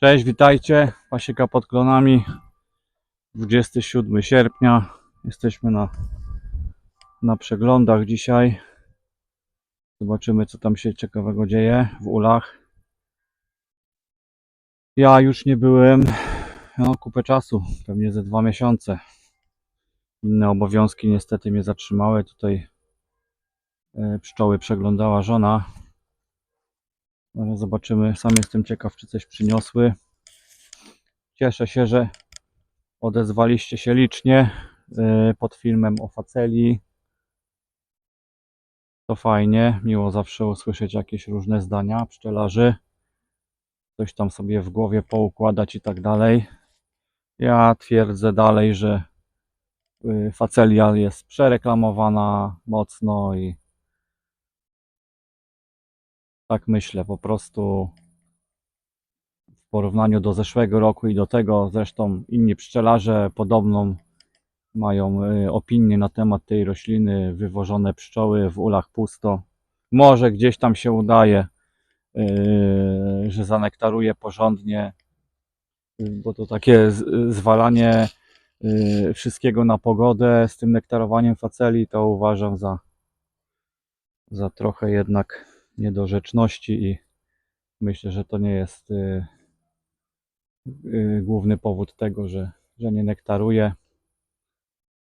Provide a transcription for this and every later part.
Cześć, witajcie. Pasieka pod klonami. 27 sierpnia. Jesteśmy na, na przeglądach dzisiaj. Zobaczymy, co tam się ciekawego dzieje w ulach. Ja już nie byłem no, kupę czasu, pewnie ze dwa miesiące. Inne obowiązki niestety mnie zatrzymały. Tutaj e, pszczoły przeglądała żona. Zaraz zobaczymy. Sam jestem ciekaw, czy coś przyniosły. Cieszę się, że odezwaliście się licznie y, pod filmem o faceli. To fajnie, miło zawsze usłyszeć jakieś różne zdania pszczelarzy. Coś tam sobie w głowie poukładać i tak dalej. Ja twierdzę dalej, że y, facelia jest przereklamowana mocno i tak myślę, po prostu w porównaniu do zeszłego roku i do tego zresztą inni pszczelarze podobną mają y, opinię na temat tej rośliny, wywożone pszczoły w ulach pusto. Może gdzieś tam się udaje, y, że zanektaruje porządnie, bo to takie zwalanie y, wszystkiego na pogodę z tym nektarowaniem faceli to uważam za, za trochę jednak niedorzeczności i myślę, że to nie jest y, y, główny powód tego, że, że nie nektaruje.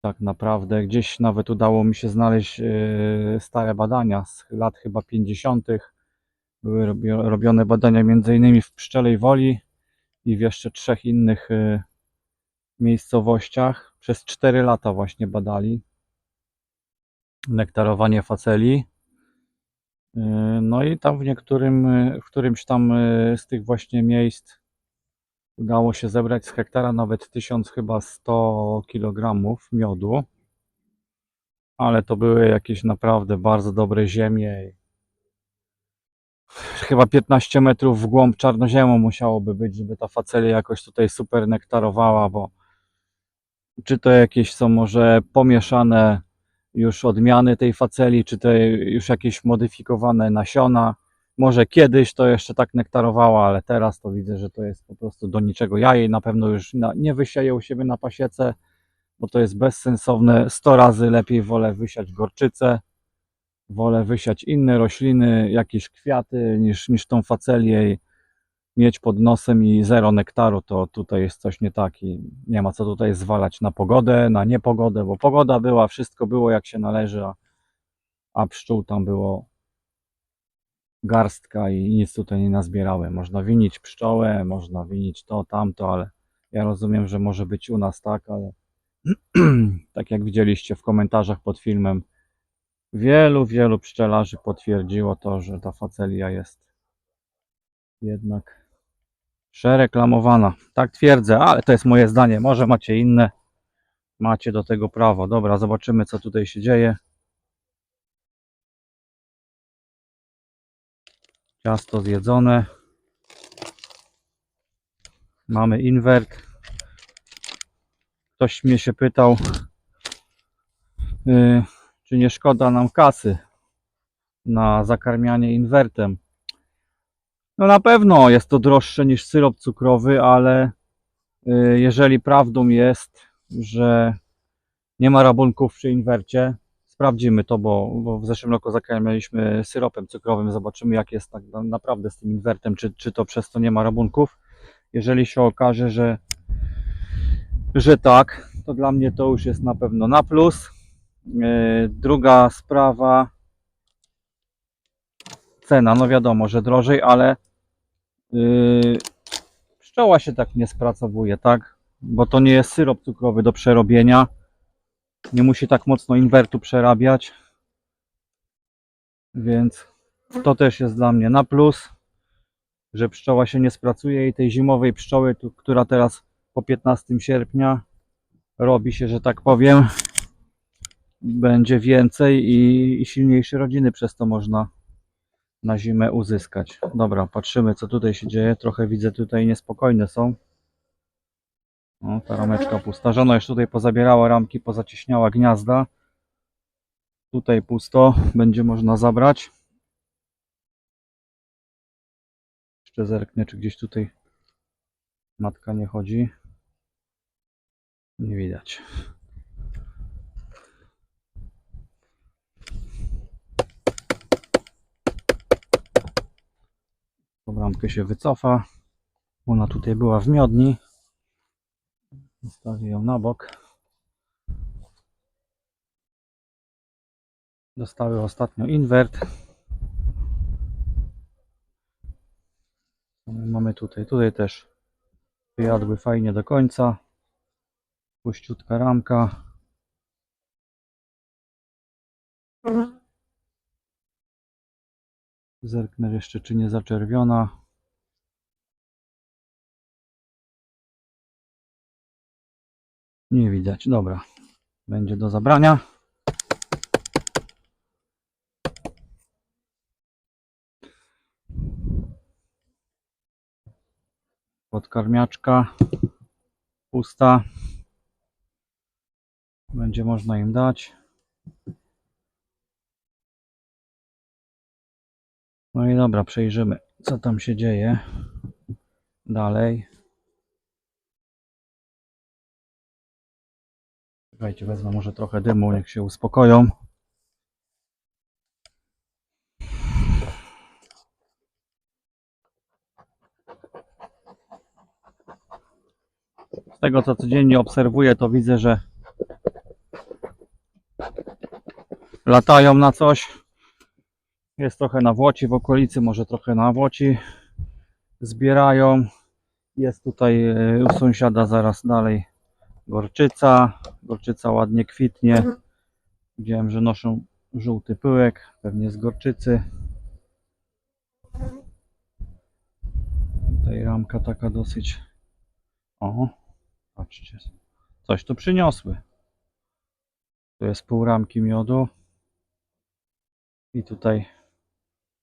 Tak naprawdę, gdzieś nawet udało mi się znaleźć y, stare badania z lat chyba 50. Były robio- robione badania m.in. w Pszczelej Woli i w jeszcze trzech innych miejscowościach. Przez 4 lata właśnie badali nektarowanie faceli. Y, No i tam w niektórym, y, w którymś tam y, z tych właśnie miejsc udało się zebrać z hektara nawet 1000 chyba 100 kg miodu. Ale to były jakieś naprawdę bardzo dobre ziemie. Chyba 15 metrów w głąb czarnoziemu musiałoby być, żeby ta facelia jakoś tutaj super nektarowała, bo czy to jakieś są może pomieszane już odmiany tej faceli, czy to już jakieś modyfikowane nasiona. Może kiedyś to jeszcze tak nektarowała, ale teraz to widzę, że to jest po prostu do niczego. Ja jej na pewno już na, nie wysieję u siebie na pasiece, bo to jest bezsensowne. 100 razy lepiej wolę wysiać gorczycę, wolę wysiać inne rośliny, jakieś kwiaty, niż, niż tą facelię mieć pod nosem i zero nektaru, to tutaj jest coś nie tak i nie ma co tutaj zwalać na pogodę, na niepogodę, bo pogoda była, wszystko było jak się należy, a, a pszczół tam było garstka i nic tutaj nie nazbierałem. Można winić pszczołę, można winić to, tamto, ale ja rozumiem, że może być u nas tak, ale tak jak widzieliście w komentarzach pod filmem, wielu, wielu pszczelarzy potwierdziło to, że ta facelia jest jednak przereklamowana. Tak twierdzę, ale to jest moje zdanie. Może macie inne. Macie do tego prawo. Dobra, zobaczymy co tutaj się dzieje. Ciasto zjedzone. Mamy inwert. Ktoś mnie się pytał, yy, czy nie szkoda nam kasy na zakarmianie inwertem. No na pewno jest to droższe niż syrop cukrowy, ale y, jeżeli prawdą jest, że nie ma rabunków przy inwercie, sprawdzimy to, bo, bo w zeszłym roku zakarmialiśmy syropem cukrowym, zobaczymy jak jest tak na- naprawdę z tym inwertem, czy, czy to przez to nie ma rabunków. Jeżeli się okaże, że, że tak, to dla mnie to już jest na pewno na plus. Y, Druga sprawa, cena, no wiadomo, że drożej, ale yy, pszczoła się tak nie spracowuje, tak? Bo to nie jest syrop cukrowy do przerobienia. Nie musi tak mocno inwertu przerabiać. Więc to też jest dla mnie na plus, że pszczoła się nie spracuje i tej zimowej pszczoły, która teraz po 15 sierpnia robi się, że tak powiem, będzie więcej i, i silniejsze rodziny przez to można na zimę uzyskać. Dobra, patrzymy co tutaj się dzieje. Trochę widzę tutaj niespokojne są. O, ta rameczka pusta. Żona już tutaj pozabierała ramki, pozacieśniała gniazda. Tutaj pusto, będzie można zabrać. Jeszcze zerknę, czy gdzieś tutaj Matka nie chodzi. Nie widać. Bramkę się wycofa. Ona tutaj była w miodni. Zostawię ją na bok. Dostały ostatnio inwert. Co my Mamy tutaj, tutaj też wyjadły fajnie do końca. Puściutka ramka. Zerknę jeszcze, czy nie zaczerwiona. Nie widać. Dobra. Będzie do zabrania. Podkarmiaczka pusta. Będzie można im dać. No i dobra, przejrzymy, co tam się dzieje dalej. Czekajcie, wezmę może trochę dymu, niech się uspokoją. Z tego co codziennie obserwuję, to widzę, że latają na coś. Jest trochę nawłoci w okolicy, może trochę nawłoci zbierają. Jest tutaj e, u sąsiada zaraz dalej gorczyca. Gorczyca ładnie kwitnie. Widziałem, że noszą żółty pyłek, pewnie z gorczycy. Tutaj ramka taka dosyć. O, patrzcie, coś tu przyniosły. Tu jest pół ramki miodu. I tutaj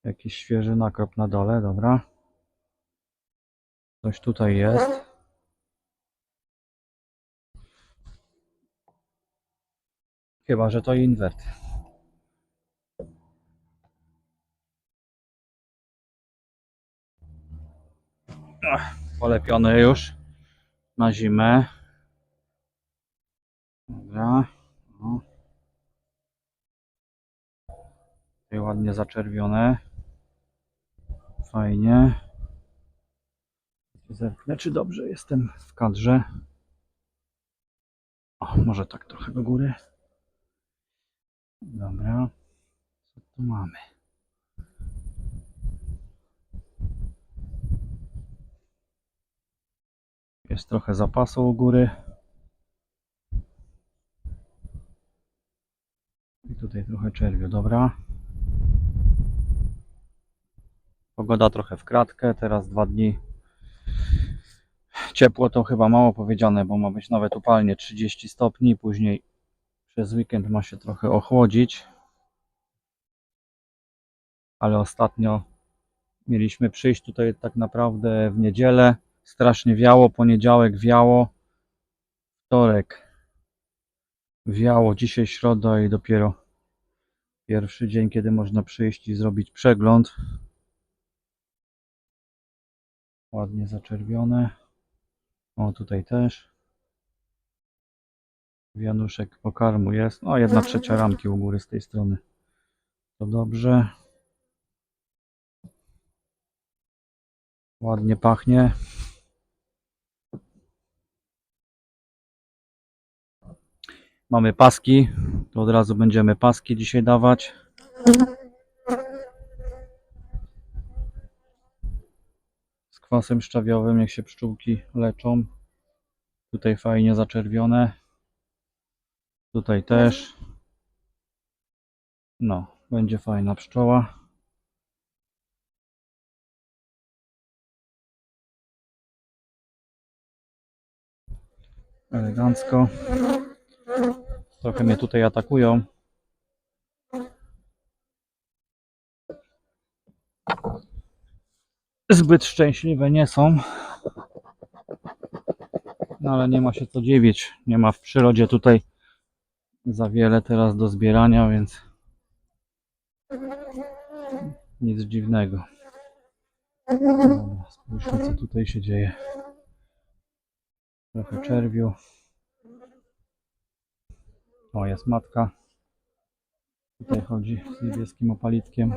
jakiś świeży nakrop na dole, dobra. Coś tutaj jest. Chyba, że to inwert. Ach, Polepione już na zimę. Dobra. O. Tutaj ładnie zaczerwione. Fajnie. Zerknę, czy dobrze jestem w kadrze. O, może tak trochę do góry. Dobra. Co tu mamy? Jest trochę zapasu u góry. I tutaj trochę czerwiu, dobra. Pogoda trochę w kratkę, teraz dwa dni. Ciepło to chyba mało powiedziane, bo ma być nawet upalnie 30 stopni, później przez weekend ma się trochę ochłodzić. Ale ostatnio mieliśmy przyjść tutaj tak naprawdę w niedzielę. Strasznie wiało, poniedziałek wiało, wtorek wiało, dzisiaj środa i dopiero pierwszy dzień, kiedy można przyjść i zrobić przegląd. Ładnie zaczerwione. O, tutaj też. Wianuszek pokarmu jest. O, jedna trzecia ramki u góry z tej strony. To dobrze. Ładnie pachnie. Mamy paski. To od razu będziemy paski dzisiaj dawać. Kwasem szczawiowym, jak się pszczółki leczą. Tutaj fajnie zaczerwione. Tutaj też. No, będzie fajna pszczoła. Elegancko. Trochę mnie tutaj atakują. Zbyt szczęśliwe nie są. No ale nie ma się co dziwić. Nie ma w przyrodzie tutaj za wiele teraz do zbierania, więc nic dziwnego. Dobra, spójrzmy co tutaj się dzieje. Trochę czerwiu. O, jest matka. Tutaj chodzi z niebieskim opalitkiem.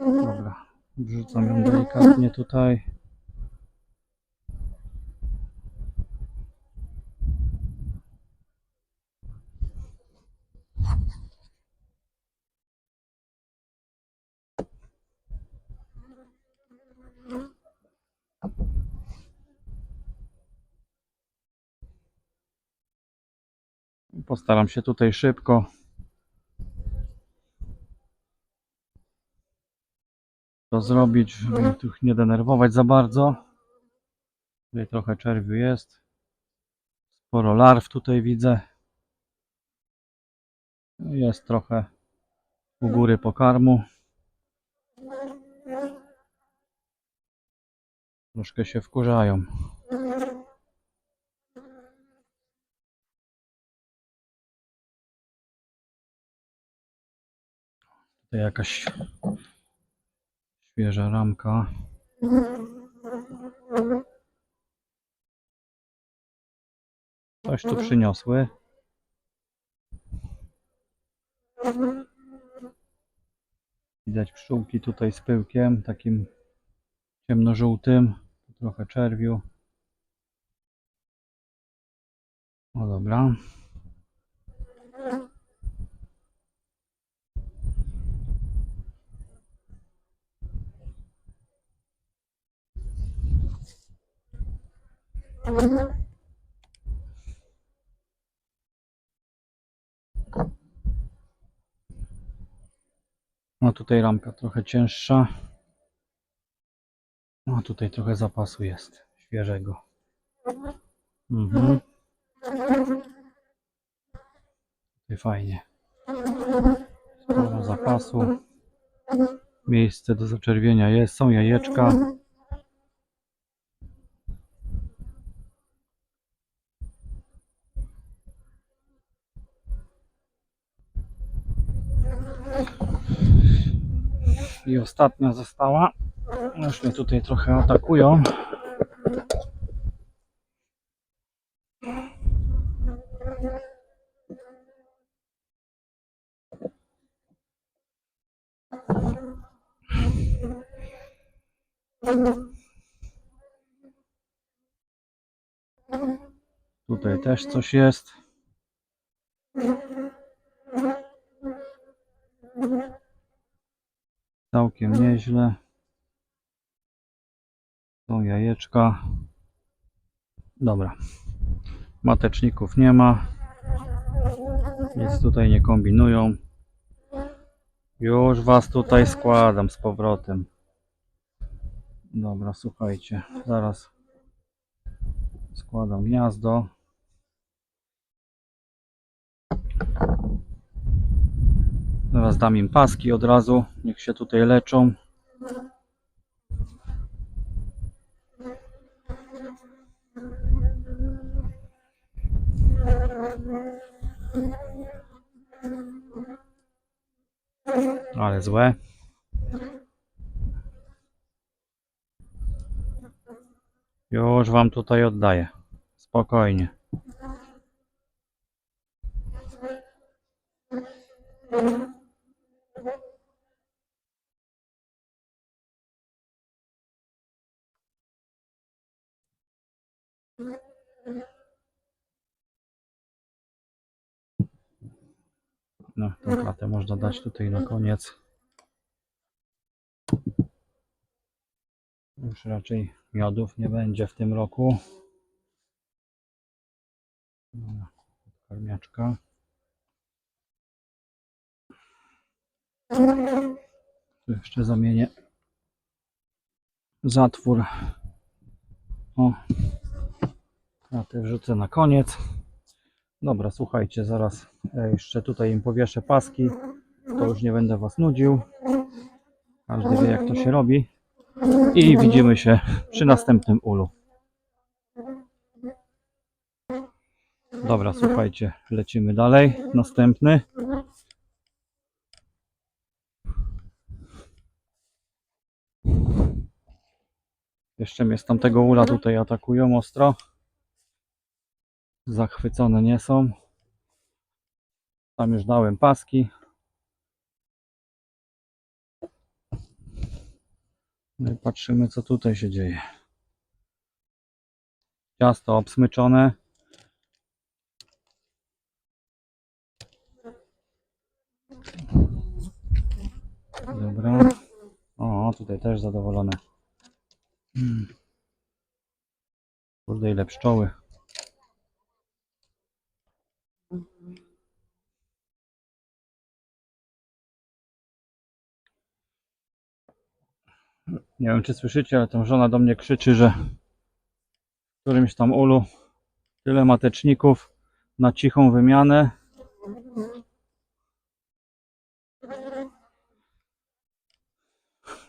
Dobra, wrzucam ją delikatnie tutaj. Postaram się tutaj szybko. To zrobić, żeby tu nie denerwować za bardzo. Tutaj trochę czerwiu jest. Sporo larw tutaj widzę. Jest trochę u góry pokarmu. Troszkę się wkurzają. Tutaj jakaś świeża ramka. Coś tu przyniosły. Widać pszczółki tutaj z pyłkiem, takim ciemnożółtym, trochę czerwiu. No dobra. No tutaj ramka trochę cięższa. No tutaj trochę zapasu jest świeżego. Mhm. Tutaj fajnie. Sporo zapasu. Miejsce do zaczerwienia jest, są jajeczka. Ostatnia została. Już mnie tutaj trochę atakują. Tutaj też coś jest. Całkiem nieźle. Są jajeczka. Dobra. Mateczników nie ma. Nic tutaj nie kombinują. Już was tutaj składam z powrotem. Dobra, słuchajcie. Zaraz składam gniazdo. Zaraz dam im paski od razu. Niech się tutaj leczą. Ale złe. Już wam tutaj oddaję. Spokojnie. No, tą można dać tutaj na koniec. Już raczej miodów nie będzie w tym roku. Karmiaczka. Tu jeszcze zamienię zatwór. O, kratę wrzucę na koniec. Dobra, słuchajcie, zaraz e, jeszcze tutaj im powieszę paski. To już nie będę Was nudził. Każdy wie, jak to się robi. I widzimy się przy następnym ulu. Dobra, słuchajcie, lecimy dalej. Następny. Jeszcze mnie z tamtego ula tutaj atakują ostro. Zachwycone nie są. Tam już dałem paski. No i patrzymy co tutaj się dzieje. Ciasto obsmyczone. Dobra. O, tutaj też zadowolone. Mm. Kurde, ile pszczoły. Nie wiem, czy słyszycie, ale tam żona do mnie krzyczy, że w którymś tam ulu tyle mateczników na cichą wymianę.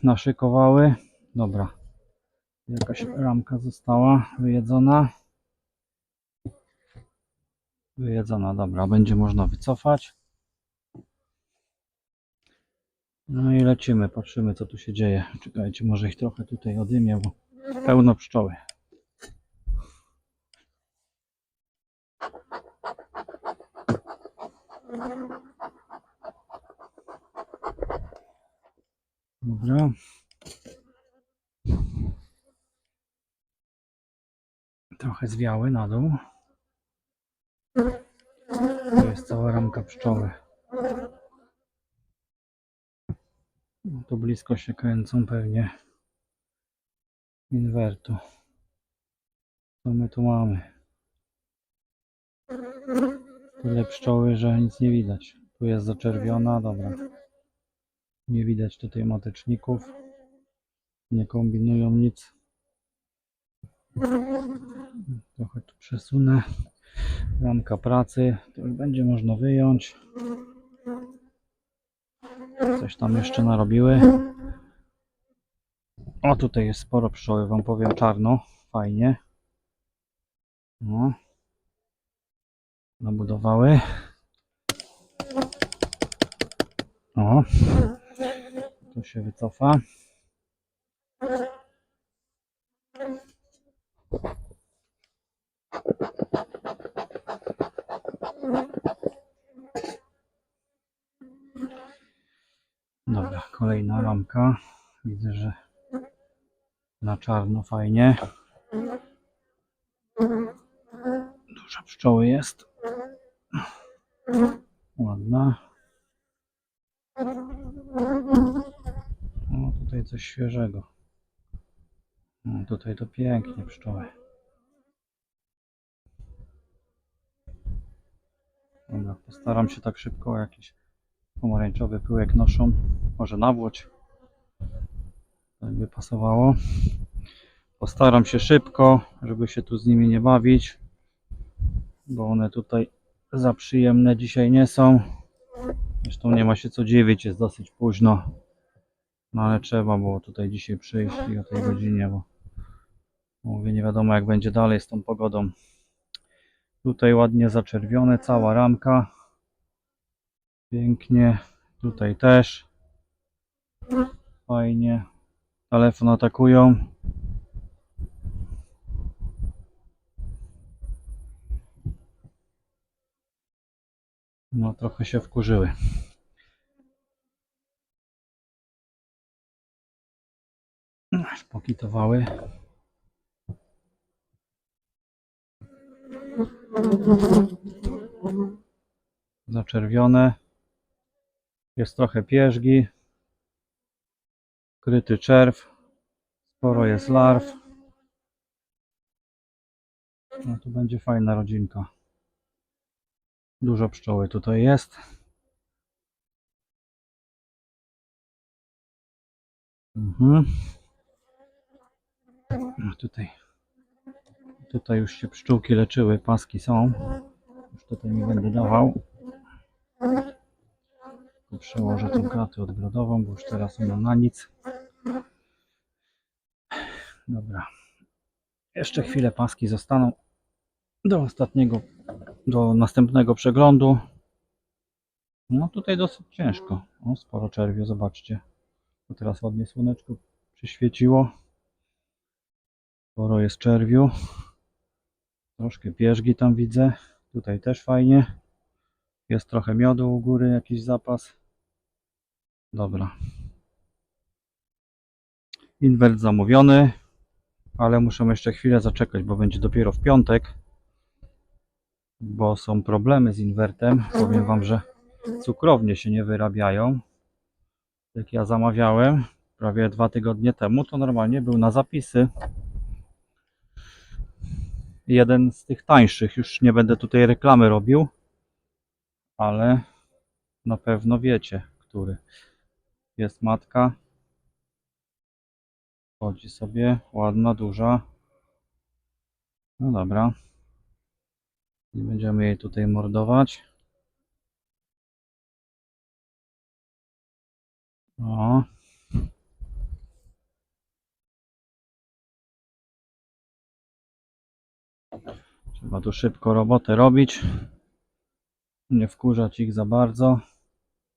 Naszykowały. Dobra. Jakaś ramka została wyjedzona. Wyjedzona, dobra, będzie można wycofać. No i lecimy, patrzymy co tu się dzieje. Czekajcie, może ich trochę tutaj odymię, bo pełno pszczoły. Dobra. Trochę zwiały na dół. To jest cała ramka pszczoły. No tu blisko się kręcą pewnie inwertu. Co my tu mamy? Tyle pszczoły, że nic nie widać. Tu jest zaczerwiona, dobra. Nie widać tutaj mateczników. Nie kombinują nic. Trochę tu przesunę. Ramka pracy. To już będzie można wyjąć. Coś tam jeszcze narobiły. O, tutaj jest sporo pszczoły, wam powiem czarno. Fajnie. No. Nabudowały. O. Tu się wycofa. Dobra, Widzę, że na czarno fajnie. Dużo pszczoły jest. Ładna. O, tutaj coś świeżego. O, tutaj to pięknie pszczoły. Dobra, postaram się tak szybko jakiś pomarańczowy pyłek noszą. Może nawłoć. Pasowało. Postaram się szybko, żeby się tu z nimi nie bawić. Bo one tutaj za przyjemne dzisiaj nie są. Zresztą nie ma się co dziwić, jest dosyć późno. No ale trzeba było tutaj dzisiaj przyjść i o tej godzinie, bo mówię, nie wiadomo jak będzie dalej z tą pogodą. Tutaj ładnie zaczerwione, cała ramka. Pięknie. Tutaj też. Fajnie. Telefon atakują. No trochę się wkurzyły. Aż pokitowały. Zaczerwione. Jest trochę pierzgi. Kryty czerw. Sporo jest larw. No tu będzie fajna rodzinka. Dużo pszczoły tutaj jest. Mhm. No tutaj, tutaj już się pszczółki leczyły, paski są. Już tutaj nie będę dawał. Przełożę tą kratę odgrodową, bo już teraz ona na nic. Dobra. Jeszcze chwilę paski zostaną do ostatniego, do następnego przeglądu. No tutaj dosyć ciężko. O, sporo czerwiu, zobaczcie. To teraz ładnie słoneczko przyświeciło. Sporo jest czerwiu. Troszkę pierzgi tam widzę. Tutaj też fajnie. Jest trochę miodu u góry, jakiś zapas. Dobra. Inwert zamówiony, ale muszę jeszcze chwilę zaczekać, bo będzie dopiero w piątek. Bo są problemy z inwertem. Powiem Wam, że cukrownie się nie wyrabiają. Jak ja zamawiałem prawie dwa tygodnie temu, to normalnie był na zapisy. Jeden z tych tańszych, już nie będę tutaj reklamy robił, ale na pewno wiecie, który. Jest matka. Chodzi sobie, ładna, duża. No dobra. Nie będziemy jej tutaj mordować. O. Trzeba tu szybko robotę robić. Nie wkurzać ich za bardzo.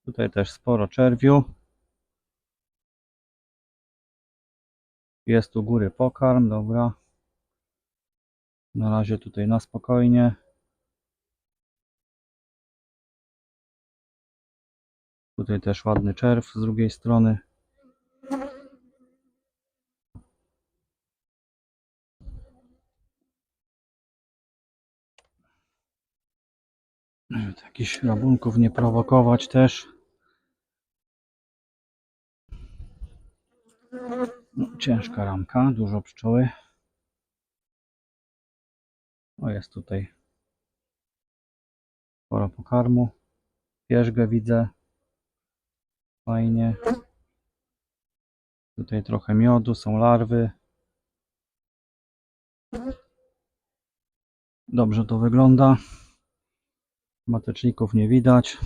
Tutaj też sporo czerwiu. Jest u góry pokarm, dobra. Na razie tutaj na spokojnie. Tutaj też ładny czerw z drugiej strony. Jakichś rabunków nie prowokować też. No, ciężka ramka, dużo pszczoły. O, jest tutaj sporo pokarmu. Pierzgę widzę. Fajnie. Tutaj trochę miodu, są larwy. Dobrze to wygląda. Mateczników nie widać.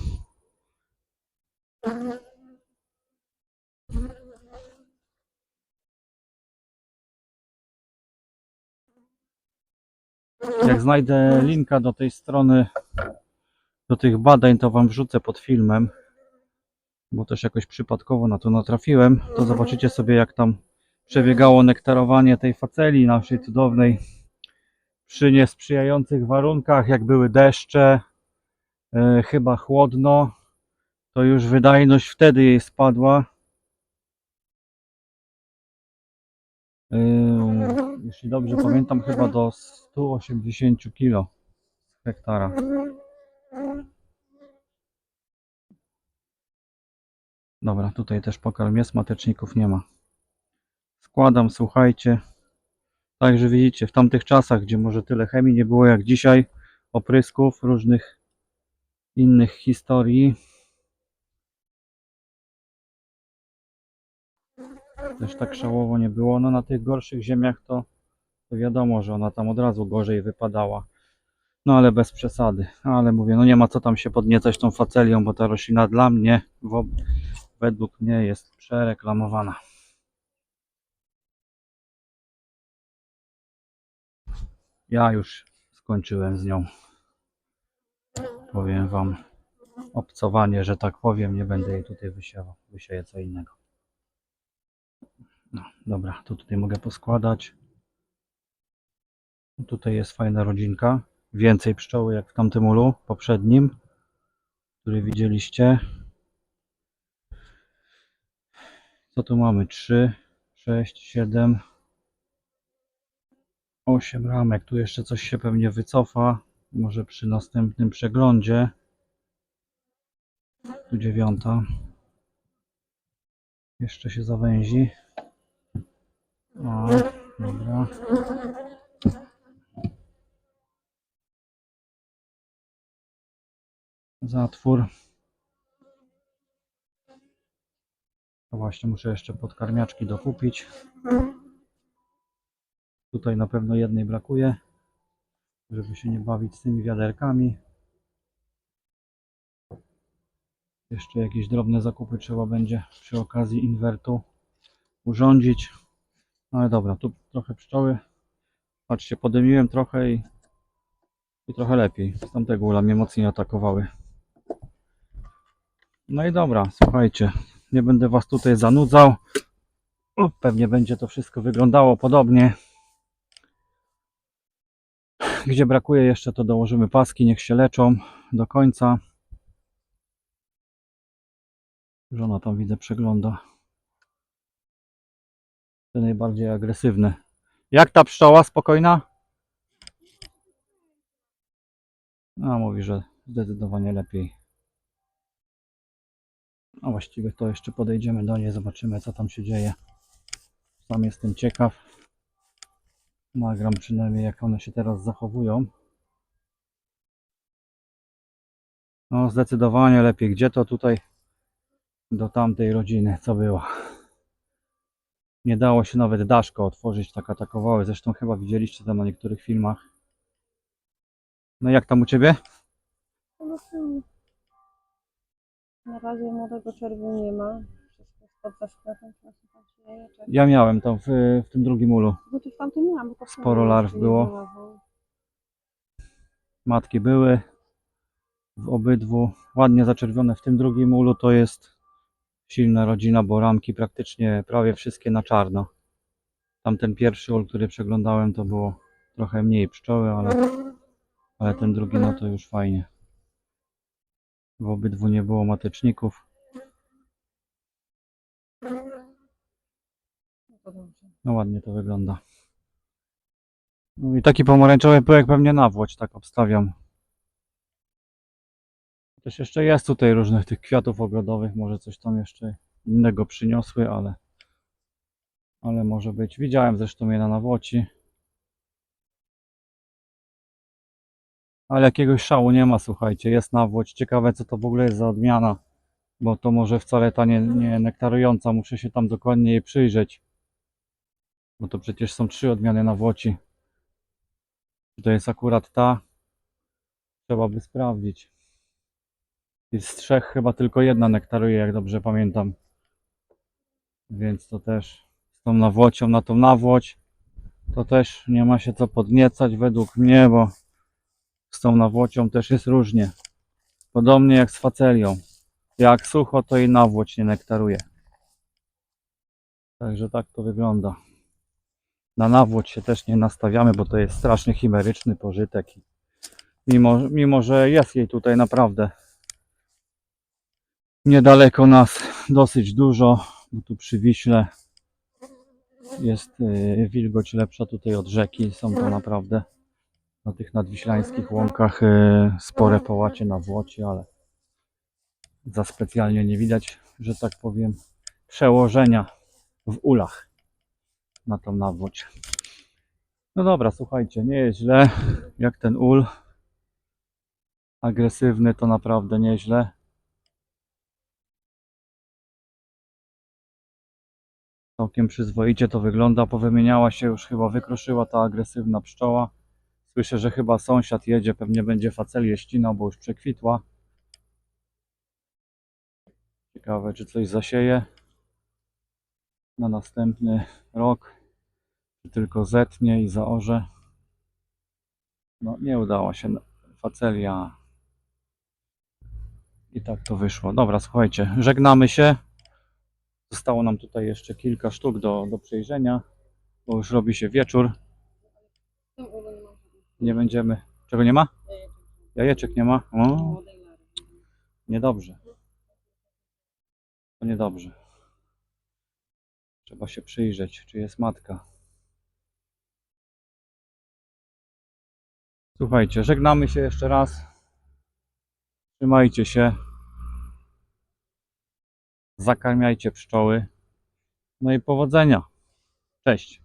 Jak znajdę linka do tej strony, do tych badań, to Wam wrzucę pod filmem, bo też jakoś przypadkowo na to natrafiłem. To zobaczycie sobie, jak tam przebiegało nektarowanie tej faceli naszej cudownej przy niesprzyjających warunkach, jak były deszcze, chyba chłodno, to już wydajność wtedy jej spadła. E, jeśli dobrze pamiętam, chyba do 180 kg hektara. Dobra, tutaj też pokarm jest, mateczników nie ma. Składam, słuchajcie. Także widzicie, w tamtych czasach, gdzie może tyle chemii nie było jak dzisiaj, oprysków, różnych innych historii. Też tak szałowo nie było. No na tych gorszych ziemiach to, to wiadomo, że ona tam od razu gorzej wypadała. No ale bez przesady. Ale mówię, no nie ma co tam się podniecać tą facelią, bo ta roślina dla mnie, według mnie jest przereklamowana. Ja już skończyłem z nią. Powiem wam, obcowanie, że tak powiem, nie będę jej tutaj wysiewał. Wysieję co innego. No, dobra, to tutaj mogę poskładać. Tutaj jest fajna rodzinka. Więcej pszczoły jak w tamtym ulu poprzednim, który widzieliście. Co tu mamy? 3, 6, 7, 8 ramek. Tu jeszcze coś się pewnie wycofa. Może przy następnym przeglądzie. Tu dziewiąta. Jeszcze się zawęzi. O, dobra. Zatwór. To właśnie muszę jeszcze podkarmiaczki dokupić. Tutaj na pewno jednej brakuje, żeby się nie bawić z tymi wiaderkami. Jeszcze jakieś drobne zakupy trzeba będzie przy okazji inwertu urządzić. No ale dobra, tu trochę pszczoły. Patrzcie, podymiłem trochę i, i trochę lepiej. Z tamtego ula mnie mocniej atakowały. No i dobra, słuchajcie, nie będę Was tutaj zanudzał. Pewnie będzie to wszystko wyglądało podobnie. Gdzie brakuje jeszcze, to dołożymy paski, niech się leczą do końca. Żona tam widzę przegląda. Te najbardziej agresywne. Jak ta pszczoła spokojna? No, mówi, że zdecydowanie lepiej. A właściwie to jeszcze podejdziemy do niej, zobaczymy co tam się dzieje. Sam jestem ciekaw. Nagram przynajmniej jak one się teraz zachowują. No zdecydowanie lepiej. Gdzie to tutaj do tamtej rodziny, co było? Nie dało się nawet daszko otworzyć, tak atakowały. Zresztą chyba widzieliście to na niektórych filmach. No jak tam u Ciebie? Na razie młodego czerwu nie ma. Wszystko jest pod zaszklepem, tam. Ja miałem to w, w tym drugim ulu. Bo tu w tamtym miałam, bo to Sporo larw było. Matki były w obydwu. Ładnie zaczerwione w tym drugim ulu to jest silna rodzina, bo ramki praktycznie prawie wszystkie na czarno. Tamten pierwszy ul, który przeglądałem, to było trochę mniej pszczoły, ale, ale ten drugi no to już fajnie. W obydwu nie było mateczników. No ładnie to wygląda. No i taki pomarańczowy pyłek pewnie nawłoć, tak obstawiam. Też jeszcze jest tutaj różnych tych kwiatów ogrodowych, może coś tam jeszcze innego przyniosły, ale ale może być. Widziałem zresztą je na nawłoci. Ale jakiegoś szału nie ma, słuchajcie, jest nawłoć. Ciekawe co to w ogóle jest za odmiana, bo to może wcale ta nie, nie nektarująca, muszę się tam dokładnie jej przyjrzeć. Bo to przecież są trzy odmiany nawłoci. Czy to jest akurat ta? Trzeba by sprawdzić. I z trzech chyba tylko jedna nektaruje, jak dobrze pamiętam. Więc to też z tą nawłocią na tą nawłoć to też nie ma się co podniecać według mnie, bo z tą nawłocią też jest różnie. Podobnie jak z facelią. Jak sucho, to i nawłoć nie nektaruje. Także tak to wygląda. Na nawłoć się też nie nastawiamy, bo to jest strasznie chimeryczny pożytek. Mimo, mimo że jest jej tutaj naprawdę niedaleko nas dosyć dużo, bo tu przy Wiśle jest y, wilgoć lepsza tutaj od rzeki. Są to naprawdę na tych nadwiślańskich łąkach y, spore połacie na włoci, ale za specjalnie nie widać, że tak powiem, przełożenia w ulach na tą nawłoć. No dobra, słuchajcie, nie jest źle, jak ten ul. Agresywny to naprawdę nieźle. Całkiem przyzwoicie to wygląda. Powymieniała się już chyba, wykruszyła ta agresywna pszczoła. Słyszę, że chyba sąsiad jedzie, pewnie będzie facelię ścinał, bo już przekwitła. Ciekawe, czy coś zasieje na następny rok, tylko zetnie i zaorze. No, nie udała się facelia. I tak to wyszło. Dobra, słuchajcie, żegnamy się. Zostało nam tutaj jeszcze kilka sztuk do, do przejrzenia, bo już robi się wieczór. Nie będziemy. Czego nie ma? jajeczek. Nie ma? O, niedobrze. To niedobrze. Trzeba się przyjrzeć, czy jest matka. Słuchajcie, żegnamy się jeszcze raz. Trzymajcie się. Zakarmiajcie pszczoły. No i powodzenia. Cześć.